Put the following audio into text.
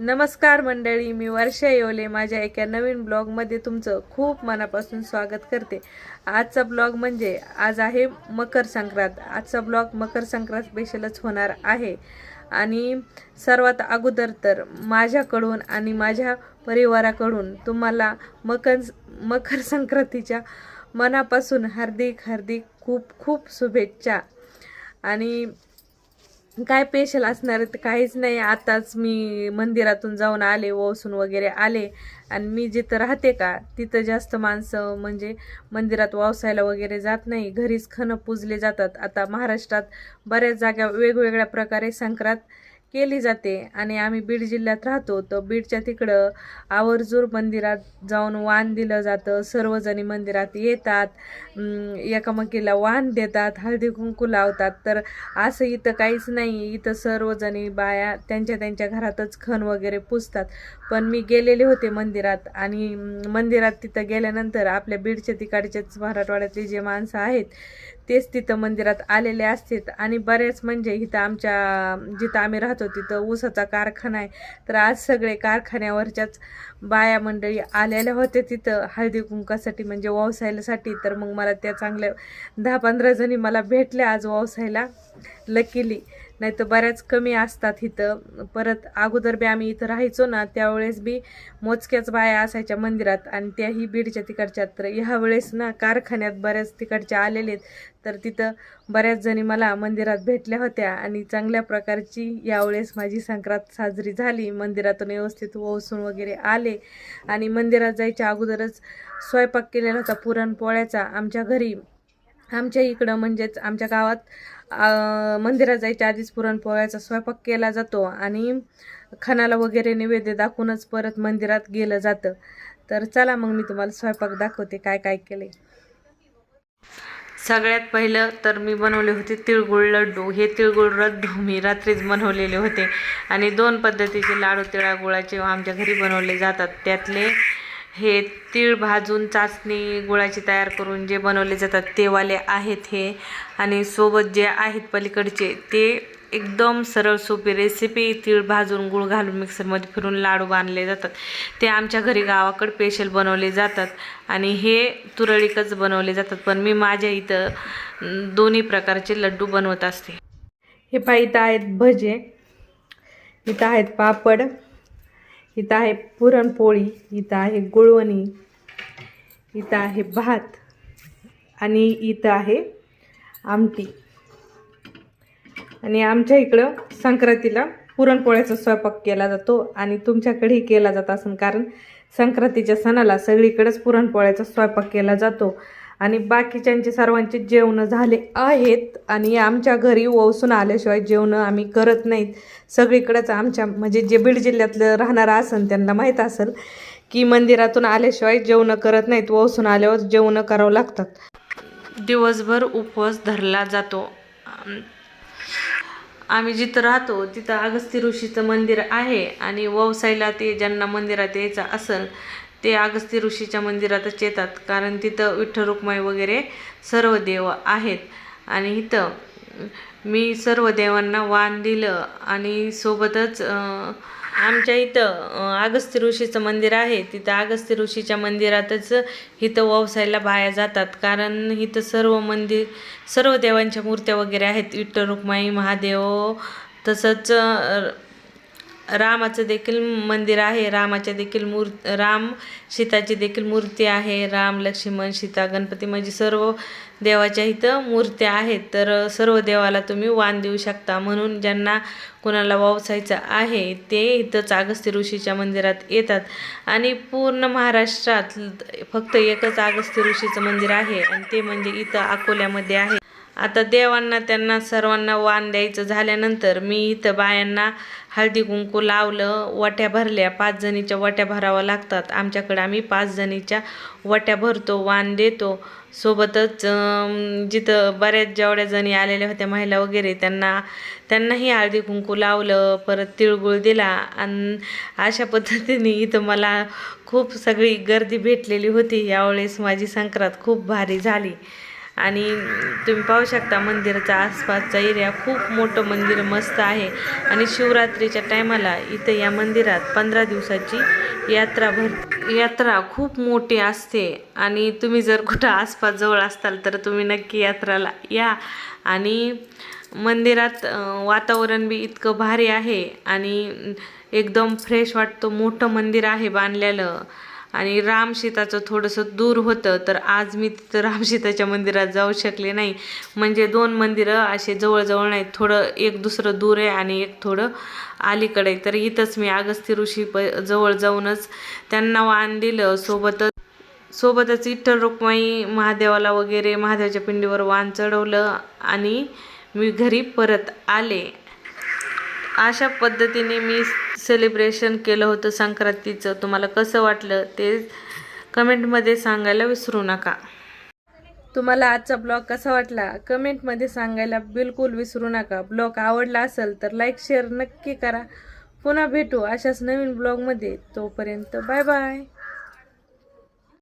नमस्कार मंडळी मी वर्षा येवले. माझ्या एका नवीन ब्लॉगमध्ये तुमचं खूप मनापासून स्वागत करते. आजचा ब्लॉग म्हणजे आज आहे मकर संक्रांत. आजचा ब्लॉग मकर संक्रांत स्पेशलच होणार आहे. आणि सर्वात अगोदर तर माझ्याकडून आणि माझ्या परिवाराकडून तुम्हाला मकर मकर संक्रांतीच्या मनापासून हार्दिक हार्दिक खूप खूप शुभेच्छा. आणि काय स्पेशल असणार आहे तर काहीच नाही. आताच मी मंदिरातून जाऊन आले ओसून वगैरे आले. आणि मी जिथं राहते का तिथं जास्त माणसं म्हणजे मंदिरात वावसायला वगैरे जात नाही. घरीच खणं पूजले जातात. आता महाराष्ट्रात बऱ्याच जागा वेगवेगळ्या प्रकारे संक्रांत केली जाते. आणि आम्ही बीड जिल्ह्यात राहतो तर बीडच्या तिकडं आवर्जूर मंदिरात जाऊन वाण दिलं जातं. सर्वजणी मंदिरात येतात एकामेकीला वाण देतात हळदी कुंकू लावतात. तर असं इथं काहीच नाही. इथं सर्वजणी बाया त्यांच्या त्यांच्या घरातच खण वगैरे पुजतात पण मी गेलेले होते मंदिरात आणि मंदिरात तिथं गेल्यानंतर आपल्या बीडच्या तिकडचेच मराठवाड्यातले जे माणसं आहेत तेच तिथं मंदिरात आलेले असतात. आणि बरेच म्हणजे इथं आमच्या जिथं आम्ही राहतो तिथं ऊसाचा कारखाना आहे. तर आज सगळे कारखान्यावरच्याच बाया मंडळी आलेल्या होत्या तिथं. हळदी कुंकासाठी म्हणजे व्यवसायासाठी तर मग मला त्या चांगल्या दहा पंधरा जणी मला भेटल्या आज व्यवसायाला लकीली नाही तर बऱ्याच कमी असतात इथं. परत अगोदर बी आम्ही इथं राहायचो ना त्यावेळेस बी मोजक्याच बाया असायच्या मंदिरात आणि त्याही बीडच्या तिकडच्या. तर ह्यावेळेस ना कारखान्यात बऱ्याच तिकडच्या आलेले तर तिथं बऱ्याच जणी मला मंदिरात भेटल्या होत्या आणि चांगल्या प्रकारची यावेळेस माझी संक्रांत साजरी झाली. मंदिरातून व्यवस्थित ओसून वगैरे आले आणि मंदिरात जायच्या अगोदरच स्वयंपाक केलेला होता पुरणपोळ्याचा आमच्या घरी. आमच्या इकडं म्हणजेच आमच्या गावात मंदिरात जायच्या आधीच पुरणपोळ्याचा स्वयंपाक केला जातो आणि खणाला वगैरे नैवेद्य दाखवूनच परत मंदिरात गेलं जातं. तर चला मग मी तुम्हाला स्वयंपाक दाखवते काय काय केले सगळ्यात पहिलं तर मी बनवले होते तिळगुळ लड्डू. हे तिळगुळ लड्डू मी रात्रीच बनवलेले होते. आणि दोन पद्धतीचे लाडू तिळागुळाचे आमच्या घरी बनवले जातात. त्यातले हे तीळ भाजून चाचणी गुळाची तयार करून जे बनवले जातात ते वाले आहेत हे. आणि सोबत जे आहेत पलीकडचे ते एकदम सरळ सोपी रेसिपी तीळ भाजून गुळ घालून मिक्सरमध्ये फिरून लाडू बांधले जातात. ते आमच्या घरी गावाकडे स्पेशल बनवले जातात आणि हे तुरळीकच बनवले जातात. पण मी माझ्या इथं दोन्ही प्रकारचे लड्डू बनवत असते. हे पहा इथं आहेत भजे इथं आहेत पापड इथं आहे पुरणपोळी इथं आहे गुळवणी इथं आहे भात आणि इथं आहे आमटी. आणि आमच्या इकडं संक्रांतीला पुरणपोळ्याचा स्वयंपाक केला जातो आणि तुमच्याकडेही केला जात असेल कारण संक्रांतीच्या सणाला सगळीकडेच पुरणपोळ्याचा स्वयंपाक केला जातो. आणि बाकीच्यांचे सर्वांचे जेवणं झाले आहेत. आणि आमच्या घरी वसून आल्याशिवाय जेवणं आम्ही करत नाहीत. सगळीकडंच आमच्या म्हणजे जे बीड जिल्ह्यातलं राहणारं असन त्यांना माहीत असेल की मंदिरातून आल्याशिवाय जेवणं करत नाहीत. वसून आल्यावर जेवणं करावं लागतात. दिवसभर उपवास धरला जातो. आम्ही जिथं राहतो तिथं अगस्ती ऋषीचं मंदिर आहे. आणि ववसायला ते ज्यांना मंदिरात यायचं असेल ते अगस्ती ऋषीच्या मंदिरातच येतात कारण तिथं विठ्ठल रुक्माई वगैरे सर्व देव आहेत. आणि इथं मी सर्व देवांना वाण दिलं आणि सोबतच आमच्या इथं अगस्त्य अगस्ती ऋषीचं मंदिर आहे. तिथं अगस्त्य ऋषीच्या मंदिरातच इथं वावसायला बाया जातात कारण इथं सर्व मंदिर सर्व देवांच्या मूर्त्या वगैरे आहेत. विठ्ठल रुक्माई महादेव तसंच रामाचं देखील मंदिर आहे. रामाच्या देखील मूर राम सीताची देखील मूर्ती आहे. राम लक्ष्मण सीता गणपती म्हणजे सर्व देवाच्या इथं मूर्त्या आहेत. तर सर्व देवाला तुम्ही वाण देऊ शकता. म्हणून ज्यांना कोणाला वावसायचं आहे ते इथंच अगस्ती ऋषीच्या मंदिरात येतात. आणि पूर्ण महाराष्ट्रात फक्त एकच अगस्ती ऋषीचं मंदिर आहे. आणि ते म्हणजे इथं अकोल्यामध्ये आहे. आता देवांना त्यांना सर्वांना वाण द्यायचं झाल्यानंतर मी इथं बायांना हळदी कुंकू लावलं वट्या भरल्या. पाच जणीच्या वट्या भराव्या लागतात. आमच्याकडे आम्ही पाच जणीच्या वट्या भरतो वाण देतो. सोबतच जिथं बऱ्याच जेवढ्या जणी आलेल्या होत्या महिला वगैरे त्यांना त्यांनाही हळदी कुंकू लावलं परत तिळगुळ दिला. आणि अशा पद्धतीने इथं मला खूप सगळी गर्दी भेटलेली होती. यावेळेस माझी संक्रांत खूप भारी झाली. आणि तुम्ही पाहू शकता मंदिराचा आसपासचा एरिया. खूप मोठं मंदिर मस्त आहे. आणि शिवरात्रीच्या टायमाला इथं या मंदिरात पंधरा दिवसाची यात्रा भर यात्रा खूप मोठी असते. आणि तुम्ही जर कुठं आसपास जवळ असताल तर तुम्ही नक्की यात्राला या. आणि मंदिरात वातावरण बी इतकं भारी आहे. आणि एकदम फ्रेश वाटतं. मोठं मंदिर आहे बांधलेलं. आणि रामशीताचं थोडंसं दूर होतं तर आज मी तिथं रामशीताच्या मंदिरात जाऊ शकले नाही. म्हणजे दोन मंदिरं असे जवळजवळ नाहीत थोडं एक दुसरं दूर आहे आणि एक थोडं अलीकडे तर इथंच मी अगस्ती ऋषी प जवळ जाऊनच त्यांना वाण दिलं. सोबतच सोबतच विठ्ठल रुक्माई महादेवाला वगैरे महादेवाच्या पिंडीवर वाण चढवलं आणि मी घरी परत आले. अशा पद्धतीने मी सेलिब्रेशन केलं होतं संक्रांतीचं. तुम्हाला कसं वाटलं ते कमेंटमध्ये सांगायला विसरू नका. तुम्हाला आजचा ब्लॉग कसा वाटला? कमेंटमध्ये सांगायला बिलकुल विसरू नका. ब्लॉग आवडला असेल तर लाईक शेअर नक्की करा. पुन्हा भेटू अशाच नवीन ब्लॉगमध्ये. तोपर्यंत बाय बाय